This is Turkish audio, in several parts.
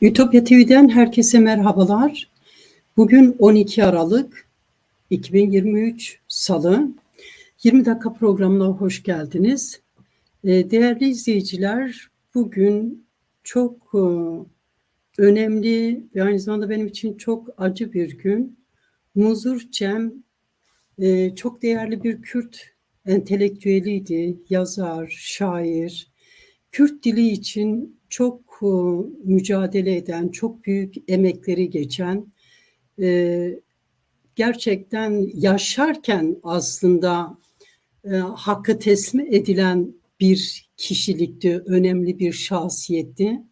Ütopya TV'den herkese merhabalar. Bugün 12 Aralık 2023 Salı. 20 dakika programına hoş geldiniz. Ee, değerli izleyiciler, bugün çok e, önemli ve aynı zamanda benim için çok acı bir gün. Muzur Cem e, çok değerli bir Kürt entelektüeliydi, yazar, şair. Kürt dili için çok mücadele eden, çok büyük emekleri geçen, e, gerçekten yaşarken aslında e, hakkı teslim edilen bir kişilikti, önemli bir şahsiyetti.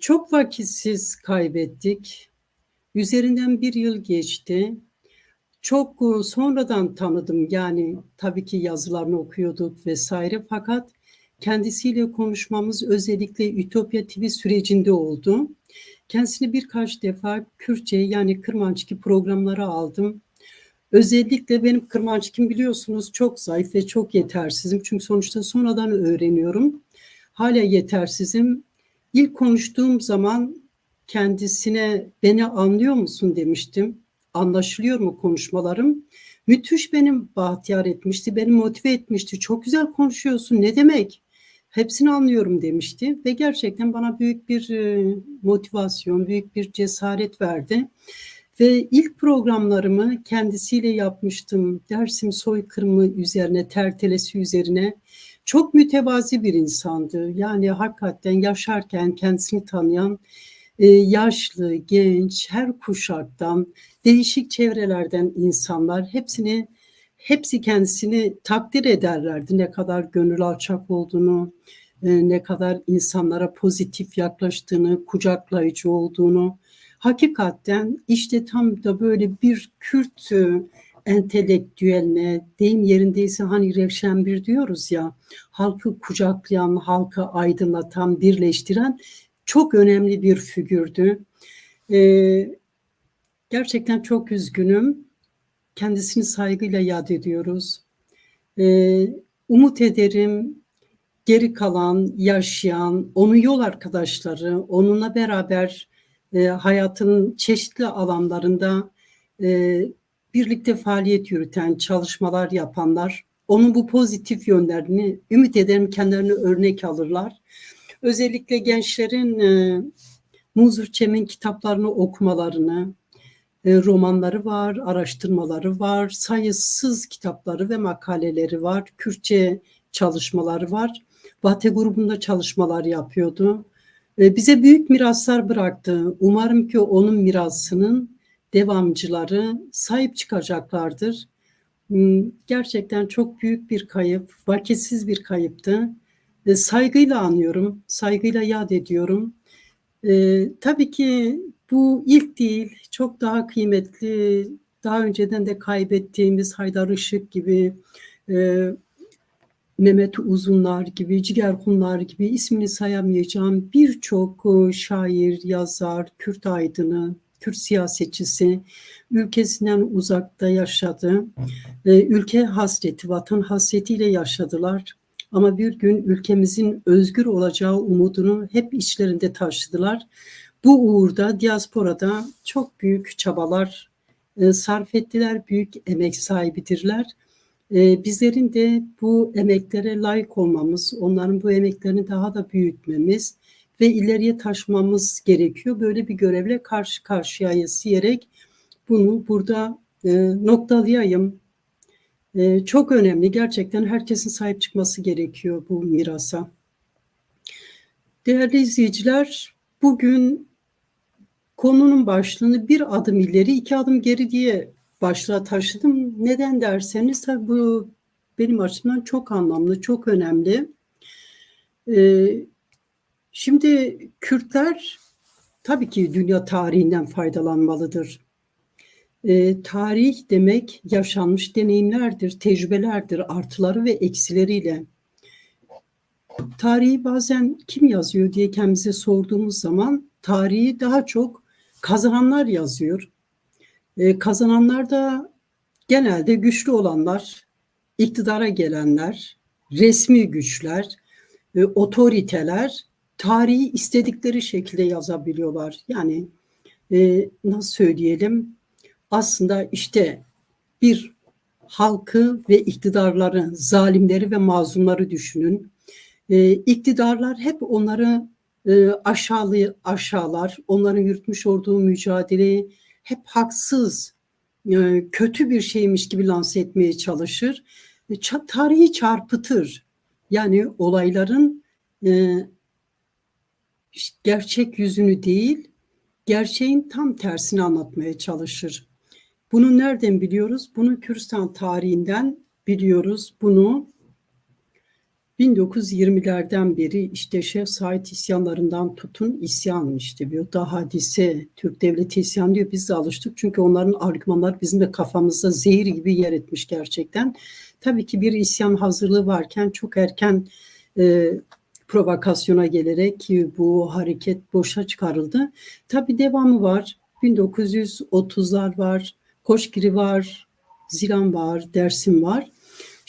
Çok vakitsiz kaybettik. Üzerinden bir yıl geçti. Çok sonradan tanıdım yani tabii ki yazılarını okuyorduk vesaire fakat kendisiyle konuşmamız özellikle Ütopya TV sürecinde oldu. Kendisini birkaç defa Kürtçe yani Kırmançki programlara aldım. Özellikle benim Kırmançkim biliyorsunuz çok zayıf ve çok yetersizim. Çünkü sonuçta sonradan öğreniyorum. Hala yetersizim. İlk konuştuğum zaman kendisine beni anlıyor musun demiştim. Anlaşılıyor mu konuşmalarım? Müthiş benim bahtiyar etmişti, beni motive etmişti. Çok güzel konuşuyorsun ne demek? Hepsini anlıyorum demişti ve gerçekten bana büyük bir e, motivasyon, büyük bir cesaret verdi. Ve ilk programlarımı kendisiyle yapmıştım. Dersim soykırımı üzerine, tertelesi üzerine. Çok mütevazi bir insandı. Yani hakikaten yaşarken kendisini tanıyan e, yaşlı, genç, her kuşaktan, değişik çevrelerden insanlar hepsini hepsi kendisini takdir ederlerdi. Ne kadar gönül alçak olduğunu, e, ne kadar insanlara pozitif yaklaştığını, kucaklayıcı olduğunu. Hakikaten işte tam da böyle bir Kürt e, entelektüeline, deyim yerindeyse hani Revşenbir diyoruz ya, halkı kucaklayan, halkı aydınlatan, birleştiren çok önemli bir figürdü. Ee, gerçekten çok üzgünüm. Kendisini saygıyla yad ediyoruz. Ee, umut ederim geri kalan, yaşayan, onun yol arkadaşları, onunla beraber e, hayatın çeşitli alanlarında e, birlikte faaliyet yürüten, çalışmalar yapanlar, onun bu pozitif yönlerini ümit ederim kendilerine örnek alırlar. Özellikle gençlerin e, Muzur Çem'in kitaplarını okumalarını, romanları var, araştırmaları var, sayısız kitapları ve makaleleri var, Kürtçe çalışmaları var. Vate grubunda çalışmalar yapıyordu. E, bize büyük miraslar bıraktı. Umarım ki onun mirasının devamcıları sahip çıkacaklardır. Hmm, gerçekten çok büyük bir kayıp, vakitsiz bir kayıptı. E, saygıyla anıyorum, saygıyla yad ediyorum. E, tabii ki bu ilk değil, çok daha kıymetli, daha önceden de kaybettiğimiz Haydar Işık gibi, e, Mehmet Uzunlar gibi, Ciger Hunlar gibi ismini sayamayacağım birçok e, şair, yazar, Kürt aydını, Kürt siyasetçisi ülkesinden uzakta yaşadı. E, ülke hasreti, vatan hasretiyle yaşadılar. Ama bir gün ülkemizin özgür olacağı umudunu hep içlerinde taşıdılar. Bu uğurda diasporada çok büyük çabalar e, sarf ettiler, büyük emek sahibidirler. E, bizlerin de bu emeklere layık olmamız, onların bu emeklerini daha da büyütmemiz ve ileriye taşımamız gerekiyor. Böyle bir görevle karşı karşıyayız diyerek bunu burada e, noktalayayım. Çok önemli. Gerçekten herkesin sahip çıkması gerekiyor bu mirasa. Değerli izleyiciler, bugün konunun başlığını bir adım ileri, iki adım geri diye başlığa taşıdım. Neden derseniz tabii bu benim açımdan çok anlamlı, çok önemli. Ee, şimdi Kürtler tabii ki dünya tarihinden faydalanmalıdır. Ee, tarih demek yaşanmış deneyimlerdir, tecrübelerdir, artıları ve eksileriyle. Tarihi bazen kim yazıyor diye kendimize sorduğumuz zaman tarihi daha çok kazananlar yazıyor. E, kazananlar da genelde güçlü olanlar, iktidara gelenler, resmi güçler, e, otoriteler tarihi istedikleri şekilde yazabiliyorlar. Yani e, nasıl söyleyelim? Aslında işte bir halkı ve iktidarları, zalimleri ve mazlumları düşünün. E, iktidarlar hep onları e, aşağılı, aşağılar, onların yürütmüş olduğu mücadeleyi hep haksız, e, kötü bir şeymiş gibi lanse etmeye çalışır. E, tarihi çarpıtır. Yani olayların e, gerçek yüzünü değil, gerçeğin tam tersini anlatmaya çalışır. Bunu nereden biliyoruz? Bunu Kürdistan tarihinden biliyoruz. Bunu 1920'lerden beri işte Şeyh Said isyanlarından tutun isyan işte diyor. Daha hadise Türk devleti isyan diyor. Biz de alıştık çünkü onların argümanları bizim de kafamızda zehir gibi yer etmiş gerçekten. Tabii ki bir isyan hazırlığı varken çok erken e, provokasyona gelerek bu hareket boşa çıkarıldı. Tabii devamı var. 1930'lar var, Koşgiri var, Zilan var, Dersim var.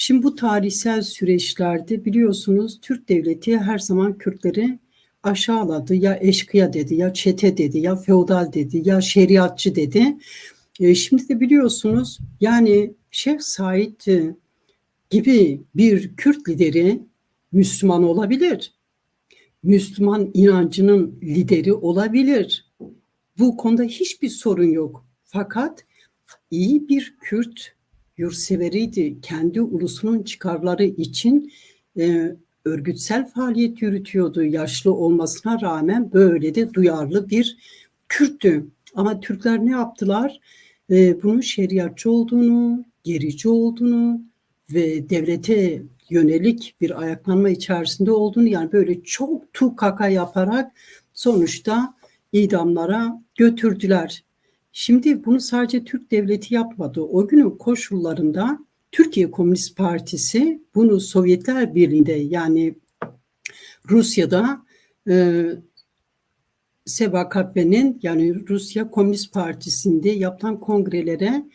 Şimdi bu tarihsel süreçlerde biliyorsunuz Türk devleti her zaman Kürtleri aşağıladı. Ya eşkıya dedi, ya çete dedi, ya feodal dedi, ya şeriatçı dedi. E, şimdi de biliyorsunuz yani Şeyh Said e, gibi bir Kürt lideri Müslüman olabilir. Müslüman inancının lideri olabilir. Bu konuda hiçbir sorun yok. Fakat iyi bir Kürt yurtseveriydi. Kendi ulusunun çıkarları için e, örgütsel faaliyet yürütüyordu. Yaşlı olmasına rağmen böyle de duyarlı bir Kürttü. Ama Türkler ne yaptılar? E, bunun şeriatçı olduğunu, gerici olduğunu ve devlete yönelik bir ayaklanma içerisinde olduğunu yani böyle çok tukaka yaparak sonuçta idamlara götürdüler. Şimdi bunu sadece Türk devleti yapmadı. O günün koşullarında Türkiye Komünist Partisi bunu Sovyetler Birliği'nde yani Rusya'da e, SVKP'nin yani Rusya Komünist Partisi'nde yapılan kongrelere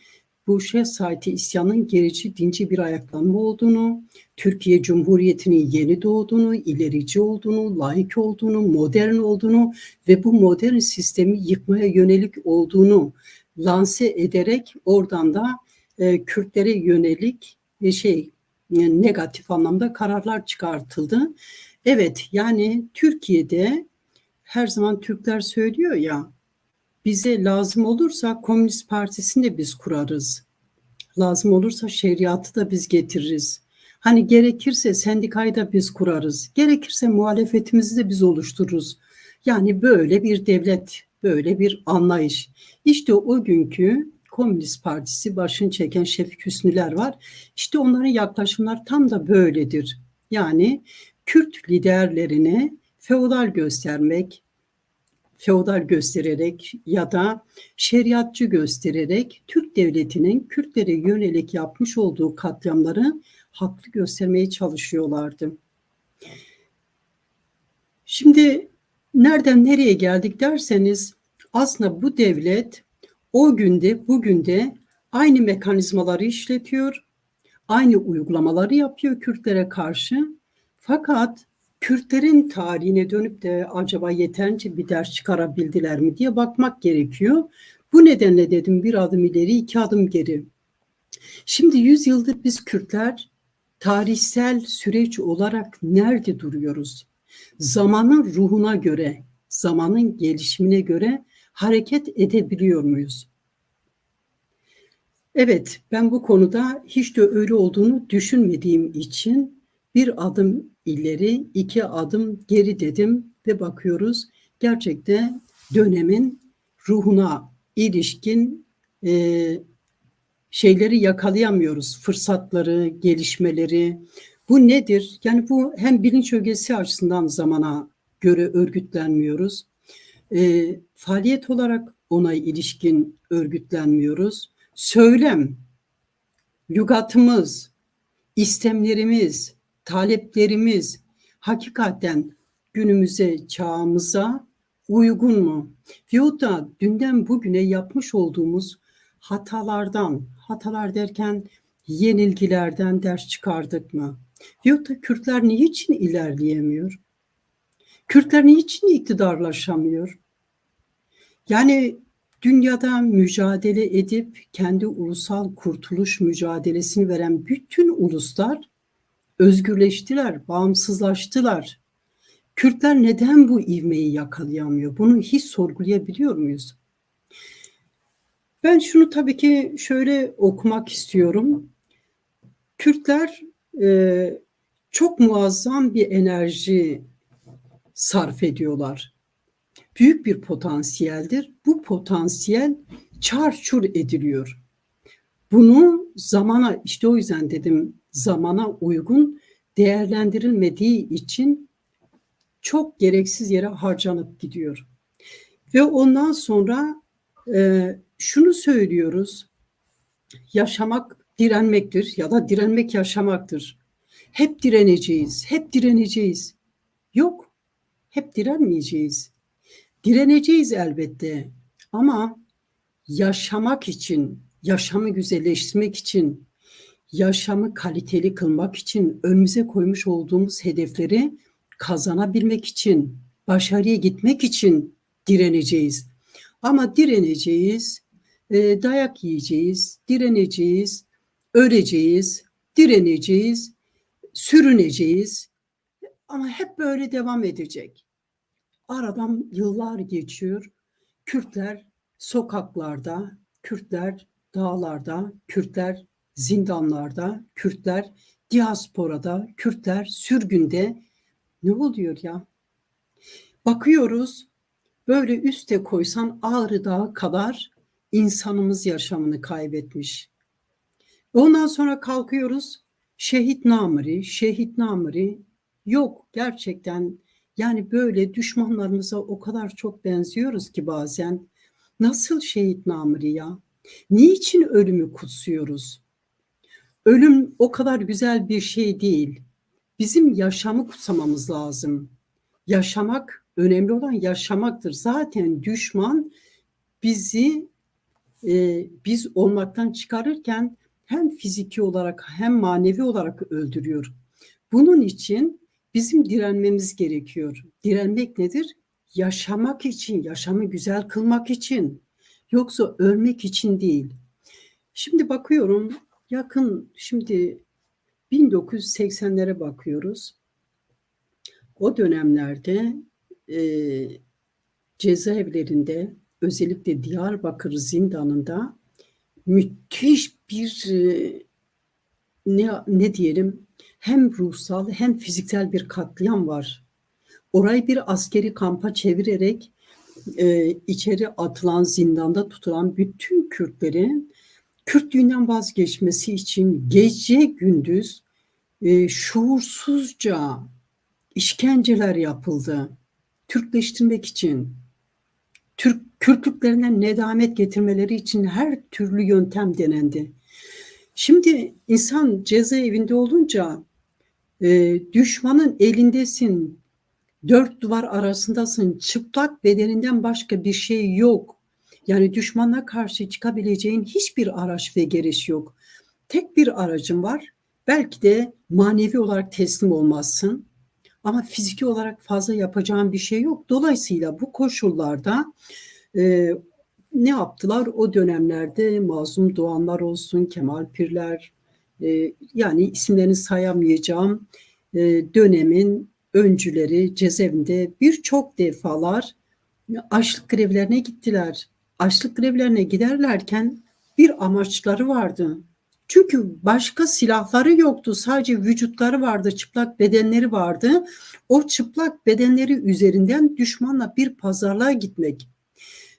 bu Şehzade isyanın gerici dinci bir ayaklanma olduğunu, Türkiye Cumhuriyeti'nin yeni doğduğunu, ilerici olduğunu, laik olduğunu, modern olduğunu ve bu modern sistemi yıkmaya yönelik olduğunu lanse ederek oradan da e, Kürtlere yönelik e, şey e, negatif anlamda kararlar çıkartıldı. Evet yani Türkiye'de her zaman Türkler söylüyor ya bize lazım olursa Komünist Partisi'ni de biz kurarız. Lazım olursa şeriatı da biz getiririz. Hani gerekirse sendikayı da biz kurarız. Gerekirse muhalefetimizi de biz oluştururuz. Yani böyle bir devlet, böyle bir anlayış. İşte o günkü Komünist Partisi başını çeken Şefik Hüsnüler var. İşte onların yaklaşımlar tam da böyledir. Yani Kürt liderlerine feodal göstermek, feodal göstererek ya da şeriatçı göstererek Türk devletinin Kürtlere yönelik yapmış olduğu katliamları haklı göstermeye çalışıyorlardı. Şimdi nereden nereye geldik derseniz aslında bu devlet o günde bugün de aynı mekanizmaları işletiyor, aynı uygulamaları yapıyor Kürtlere karşı. Fakat Kürtlerin tarihine dönüp de acaba yeterince bir ders çıkarabildiler mi diye bakmak gerekiyor. Bu nedenle dedim bir adım ileri iki adım geri. Şimdi 100 yıldır biz Kürtler tarihsel süreç olarak nerede duruyoruz? Zamanın ruhuna göre, zamanın gelişimine göre hareket edebiliyor muyuz? Evet, ben bu konuda hiç de öyle olduğunu düşünmediğim için bir adım ileri, iki adım geri dedim ve bakıyoruz gerçekten dönemin ruhuna ilişkin e, şeyleri yakalayamıyoruz. Fırsatları, gelişmeleri. Bu nedir? Yani bu hem bilinç ögesi açısından zamana göre örgütlenmiyoruz. E, faaliyet olarak ona ilişkin örgütlenmiyoruz. Söylem, lügatımız, istemlerimiz, taleplerimiz hakikaten günümüze, çağımıza uygun mu? Veyahut da dünden bugüne yapmış olduğumuz hatalardan, hatalar derken yenilgilerden ders çıkardık mı? Veyahut da Kürtler niçin ilerleyemiyor? Kürtler niçin iktidarlaşamıyor? Yani dünyada mücadele edip kendi ulusal kurtuluş mücadelesini veren bütün uluslar özgürleştiler, bağımsızlaştılar. Kürtler neden bu ivmeyi yakalayamıyor? Bunu hiç sorgulayabiliyor muyuz? Ben şunu tabii ki şöyle okumak istiyorum. Kürtler e, çok muazzam bir enerji sarf ediyorlar. Büyük bir potansiyeldir. Bu potansiyel çarçur ediliyor. Bunu zamana işte o yüzden dedim zamana uygun değerlendirilmediği için çok gereksiz yere harcanıp gidiyor. Ve ondan sonra e, şunu söylüyoruz. Yaşamak direnmektir ya da direnmek yaşamaktır. Hep direneceğiz, hep direneceğiz. Yok, hep direnmeyeceğiz. Direneceğiz elbette ama yaşamak için, yaşamı güzelleştirmek için, yaşamı kaliteli kılmak için önümüze koymuş olduğumuz hedefleri kazanabilmek için, başarıya gitmek için direneceğiz. Ama direneceğiz, e, dayak yiyeceğiz, direneceğiz, öleceğiz, direneceğiz, sürüneceğiz. Ama hep böyle devam edecek. Aradan yıllar geçiyor. Kürtler sokaklarda, Kürtler dağlarda, Kürtler zindanlarda, Kürtler diasporada, Kürtler sürgünde. Ne oluyor ya? Bakıyoruz böyle üste koysan Ağrı Dağı kadar insanımız yaşamını kaybetmiş. Ondan sonra kalkıyoruz şehit namiri, şehit namiri yok gerçekten yani böyle düşmanlarımıza o kadar çok benziyoruz ki bazen. Nasıl şehit namiri ya? Niçin ölümü kutsuyoruz? Ölüm o kadar güzel bir şey değil. Bizim yaşamı kutsamamız lazım. Yaşamak, önemli olan yaşamaktır. Zaten düşman bizi e, biz olmaktan çıkarırken hem fiziki olarak hem manevi olarak öldürüyor. Bunun için bizim direnmemiz gerekiyor. Direnmek nedir? Yaşamak için, yaşamı güzel kılmak için. Yoksa ölmek için değil. Şimdi bakıyorum yakın şimdi 1980'lere bakıyoruz. O dönemlerde e, cezaevlerinde özellikle Diyarbakır zindanında müthiş bir e, ne, ne diyelim hem ruhsal hem fiziksel bir katliam var. Orayı bir askeri kampa çevirerek e, içeri atılan zindanda tutulan bütün Kürtlerin Kürtlüğünden vazgeçmesi için gece gündüz e, şuursuzca işkenceler yapıldı. Türkleştirmek için, Türk Kürtlüklerine nedamet getirmeleri için her türlü yöntem denendi. Şimdi insan cezaevinde olunca e, düşmanın elindesin, dört duvar arasındasın, çıplak bedeninden başka bir şey yok. Yani düşmana karşı çıkabileceğin hiçbir araç ve gereç yok. Tek bir aracın var. Belki de manevi olarak teslim olmazsın. Ama fiziki olarak fazla yapacağın bir şey yok. Dolayısıyla bu koşullarda e, ne yaptılar? O dönemlerde Mazlum Doğanlar olsun, Kemal Pirler, e, yani isimlerini sayamayacağım e, dönemin öncüleri cezaevinde birçok defalar açlık grevlerine gittiler. Açlık grevlerine giderlerken bir amaçları vardı. Çünkü başka silahları yoktu. Sadece vücutları vardı, çıplak bedenleri vardı. O çıplak bedenleri üzerinden düşmanla bir pazarlığa gitmek.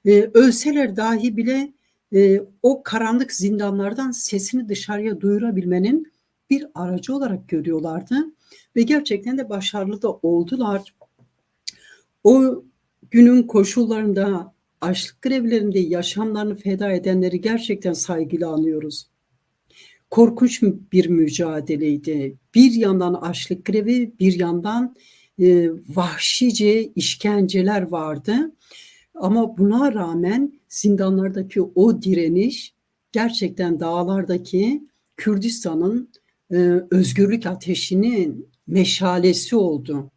Ee, ölseler dahi bile e, o karanlık zindanlardan sesini dışarıya duyurabilmenin bir aracı olarak görüyorlardı. Ve gerçekten de başarılı da oldular. O günün koşullarında açlık grevlerinde yaşamlarını feda edenleri gerçekten saygıyla anıyoruz. Korkunç bir mücadeleydi. Bir yandan açlık grevi, bir yandan e, vahşice işkenceler vardı. Ama buna rağmen zindanlardaki o direniş gerçekten dağlardaki Kürdistan'ın e, özgürlük ateşinin meşalesi oldu.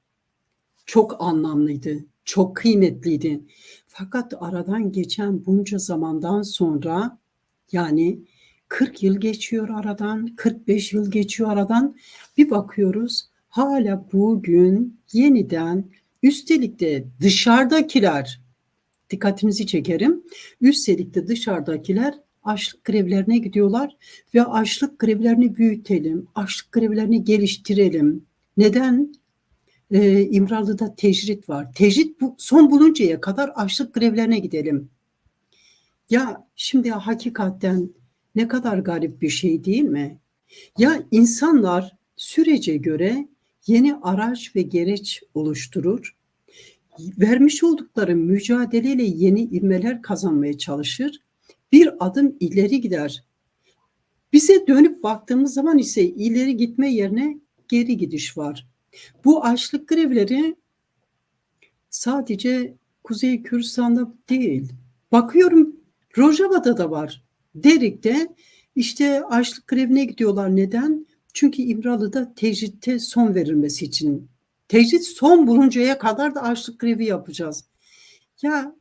çok anlamlıydı, çok kıymetliydi. Fakat aradan geçen bunca zamandan sonra yani 40 yıl geçiyor aradan, 45 yıl geçiyor aradan. Bir bakıyoruz hala bugün yeniden üstelik de dışarıdakiler dikkatinizi çekerim. Üstelik de dışarıdakiler açlık grevlerine gidiyorlar ve açlık grevlerini büyütelim, açlık grevlerini geliştirelim. Neden? Ee, İmralı'da tecrit var. Tecrit bu, son buluncaya kadar açlık grevlerine gidelim. Ya şimdi hakikaten ne kadar garip bir şey değil mi? Ya insanlar sürece göre yeni araç ve gereç oluşturur. Vermiş oldukları mücadeleyle yeni ivmeler kazanmaya çalışır. Bir adım ileri gider. Bize dönüp baktığımız zaman ise ileri gitme yerine geri gidiş var. Bu açlık grevleri sadece Kuzey Kürdistan'da değil. Bakıyorum Rojava'da da var. Derik'te işte açlık grevine gidiyorlar. Neden? Çünkü İmralı'da tecritte son verilmesi için. Tecrit son buluncaya kadar da açlık grevi yapacağız. Ya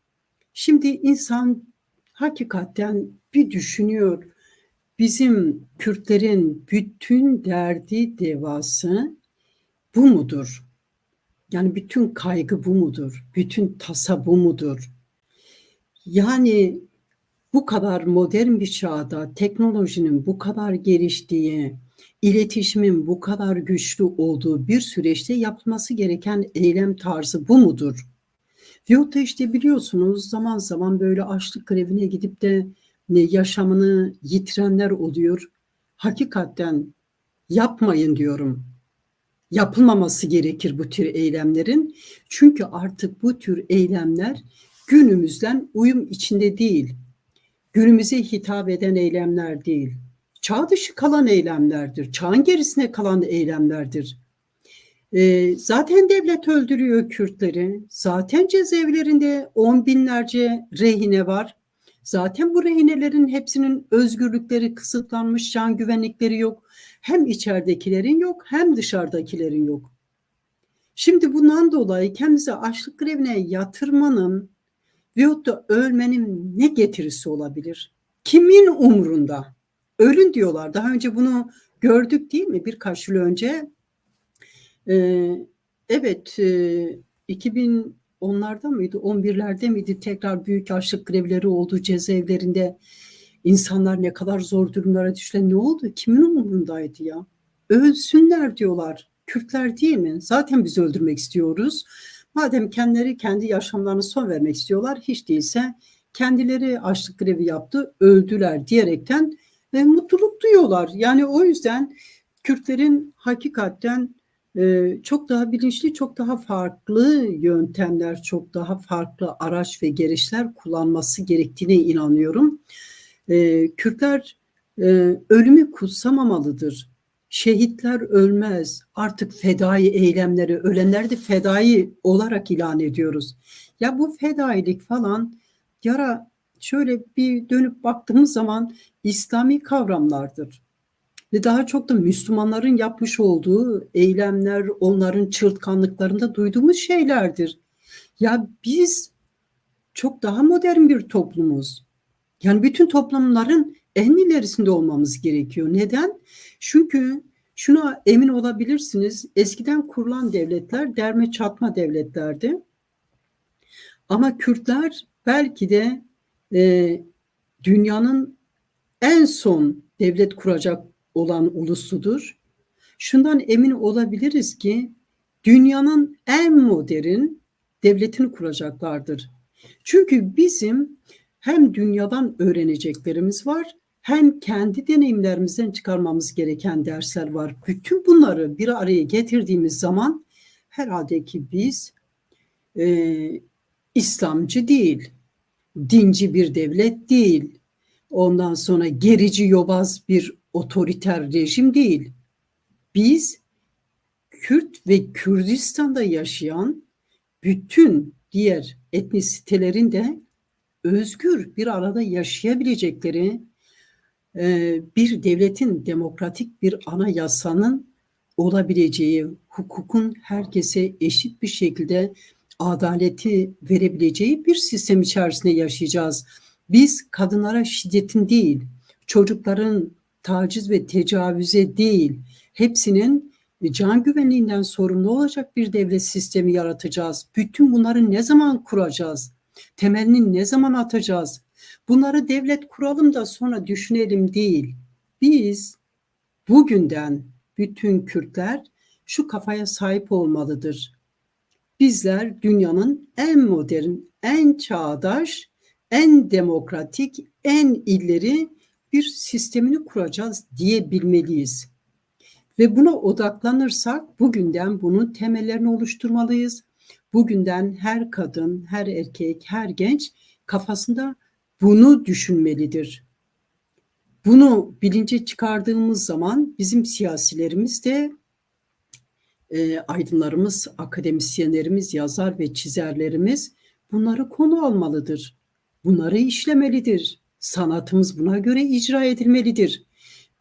şimdi insan hakikaten bir düşünüyor. Bizim Kürtlerin bütün derdi devası bu mudur? Yani bütün kaygı bu mudur? Bütün tasa bu mudur? Yani bu kadar modern bir çağda teknolojinin bu kadar geliştiği, iletişimin bu kadar güçlü olduğu bir süreçte yapılması gereken eylem tarzı bu mudur? Veyahut da işte biliyorsunuz zaman zaman böyle açlık grevine gidip de ne yaşamını yitirenler oluyor. Hakikaten yapmayın diyorum. Yapılmaması gerekir bu tür eylemlerin. Çünkü artık bu tür eylemler günümüzden uyum içinde değil günümüze hitap eden eylemler değil. Çağ dışı kalan eylemlerdir. Çağın gerisine kalan eylemlerdir. E, zaten devlet öldürüyor Kürtleri. Zaten cezaevlerinde on binlerce rehine var. Zaten bu rehinelerin hepsinin özgürlükleri kısıtlanmış, can güvenlikleri yok. Hem içeridekilerin yok hem dışarıdakilerin yok. Şimdi bundan dolayı kendimize açlık grevine yatırmanın veyahut da ölmenin ne getirisi olabilir? Kimin umrunda? Ölün diyorlar. Daha önce bunu gördük değil mi? Birkaç yıl önce. Ee, evet, e, 2010'larda mıydı, 11'lerde miydi tekrar büyük açlık grevleri oldu cezaevlerinde. İnsanlar ne kadar zor durumlara düştüler. Ne oldu? Kimin umurundaydı ya? Ölsünler diyorlar. Kürtler değil mi? Zaten biz öldürmek istiyoruz. Madem kendileri kendi yaşamlarını son vermek istiyorlar hiç değilse kendileri açlık grevi yaptı öldüler diyerekten ve mutluluk duyuyorlar. Yani o yüzden Kürtlerin hakikaten e, çok daha bilinçli, çok daha farklı yöntemler, çok daha farklı araç ve gereçler kullanması gerektiğine inanıyorum. E, Kürtler e, ölümü kutsamamalıdır şehitler ölmez. Artık fedai eylemleri, ölenleri de fedai olarak ilan ediyoruz. Ya bu fedailik falan yara şöyle bir dönüp baktığımız zaman İslami kavramlardır. Ve daha çok da Müslümanların yapmış olduğu eylemler, onların çırtkanlıklarında duyduğumuz şeylerdir. Ya biz çok daha modern bir toplumuz. Yani bütün toplumların en ilerisinde olmamız gerekiyor. Neden? Çünkü şuna emin olabilirsiniz. Eskiden kurulan devletler derme çatma devletlerdi. Ama Kürtler belki de e, dünyanın en son devlet kuracak olan ulusudur. Şundan emin olabiliriz ki dünyanın en modern devletini kuracaklardır. Çünkü bizim hem dünyadan öğreneceklerimiz var hem kendi deneyimlerimizden çıkarmamız gereken dersler var. Bütün bunları bir araya getirdiğimiz zaman herhalde ki biz e, İslamcı değil, dinci bir devlet değil, ondan sonra gerici yobaz bir otoriter rejim değil. Biz Kürt ve Kürdistan'da yaşayan bütün diğer etnisitelerin de özgür bir arada yaşayabilecekleri bir devletin demokratik bir anayasanın olabileceği, hukukun herkese eşit bir şekilde adaleti verebileceği bir sistem içerisinde yaşayacağız. Biz kadınlara şiddetin değil, çocukların taciz ve tecavüze değil, hepsinin can güvenliğinden sorumlu olacak bir devlet sistemi yaratacağız. Bütün bunları ne zaman kuracağız? Temelini ne zaman atacağız? Bunları devlet kuralım da sonra düşünelim değil. Biz bugünden bütün Kürtler şu kafaya sahip olmalıdır. Bizler dünyanın en modern, en çağdaş, en demokratik, en illeri bir sistemini kuracağız diyebilmeliyiz. Ve buna odaklanırsak bugünden bunun temellerini oluşturmalıyız. Bugünden her kadın, her erkek, her genç kafasında bunu düşünmelidir. Bunu bilince çıkardığımız zaman bizim siyasilerimiz de e, aydınlarımız, akademisyenlerimiz, yazar ve çizerlerimiz bunları konu almalıdır. Bunları işlemelidir. Sanatımız buna göre icra edilmelidir.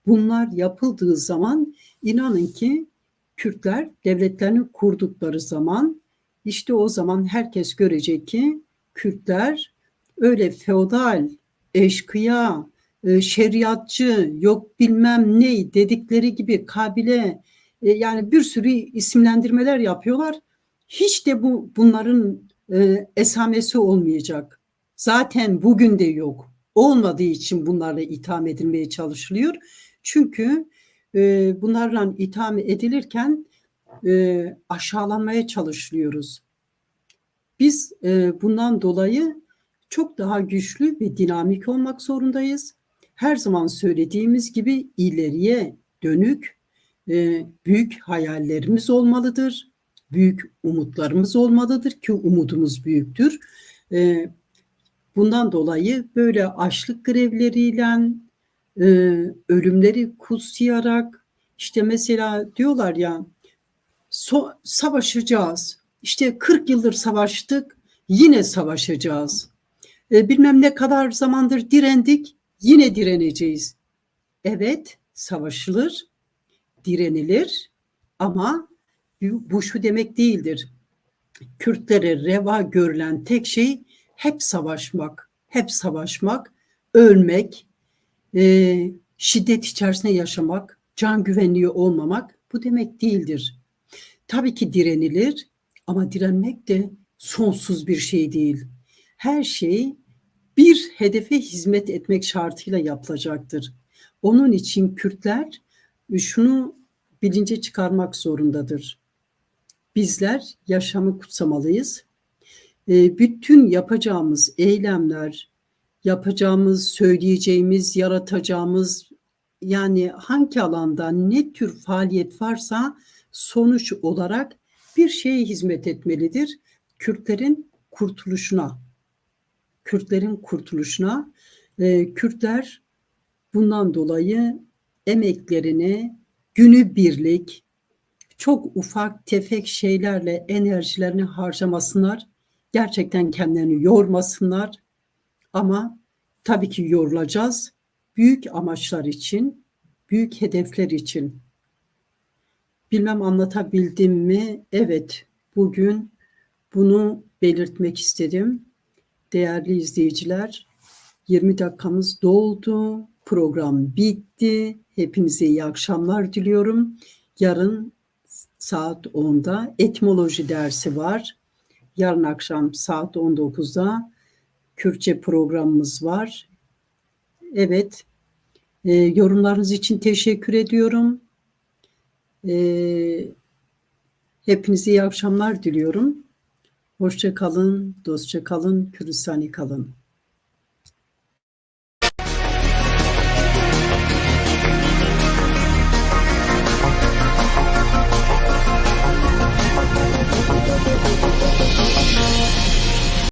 Bunlar yapıldığı zaman inanın ki Kürtler devletlerini kurdukları zaman işte o zaman herkes görecek ki Kürtler öyle feodal, eşkıya, e, şeriatçı, yok bilmem ne dedikleri gibi kabile e, yani bir sürü isimlendirmeler yapıyorlar. Hiç de bu bunların e, esamesi olmayacak. Zaten bugün de yok. Olmadığı için bunlarla itham edilmeye çalışılıyor. Çünkü bunlarla itham edilirken e, aşağılanmaya çalışılıyoruz. Biz e, bundan dolayı çok daha güçlü ve dinamik olmak zorundayız. Her zaman söylediğimiz gibi ileriye dönük e, büyük hayallerimiz olmalıdır. Büyük umutlarımız olmalıdır ki umudumuz büyüktür. E, bundan dolayı böyle açlık grevleriyle e, ölümleri kutsayarak işte mesela diyorlar ya so, savaşacağız. İşte 40 yıldır savaştık yine savaşacağız. E, bilmem ne kadar zamandır direndik yine direneceğiz. Evet savaşılır, direnilir ama bu şu demek değildir. Kürtlere reva görülen tek şey hep savaşmak, hep savaşmak, ölmek, e, şiddet içerisinde yaşamak, can güvenliği olmamak bu demek değildir. Tabii ki direnilir ama direnmek de sonsuz bir şey değil. Her şey bir hedefe hizmet etmek şartıyla yapılacaktır. Onun için Kürtler şunu bilince çıkarmak zorundadır. Bizler yaşamı kutsamalıyız. E, bütün yapacağımız eylemler, yapacağımız, söyleyeceğimiz, yaratacağımız yani hangi alanda ne tür faaliyet varsa sonuç olarak bir şeye hizmet etmelidir. Kürtlerin kurtuluşuna, Kürtlerin kurtuluşuna, e, Kürtler bundan dolayı emeklerini günü birlik, çok ufak tefek şeylerle enerjilerini harcamasınlar. Gerçekten kendilerini yormasınlar. Ama tabii ki yorulacağız. Büyük amaçlar için, büyük hedefler için. Bilmem anlatabildim mi? Evet, bugün bunu belirtmek istedim. Değerli izleyiciler, 20 dakikamız doldu. Program bitti. Hepinize iyi akşamlar diliyorum. Yarın saat 10'da etimoloji dersi var. Yarın akşam saat 19'da Kürtçe programımız var. Evet, e, yorumlarınız için teşekkür ediyorum. E, hepinize iyi akşamlar diliyorum. Hoşça kalın, dostça kalın, Küristani kalın.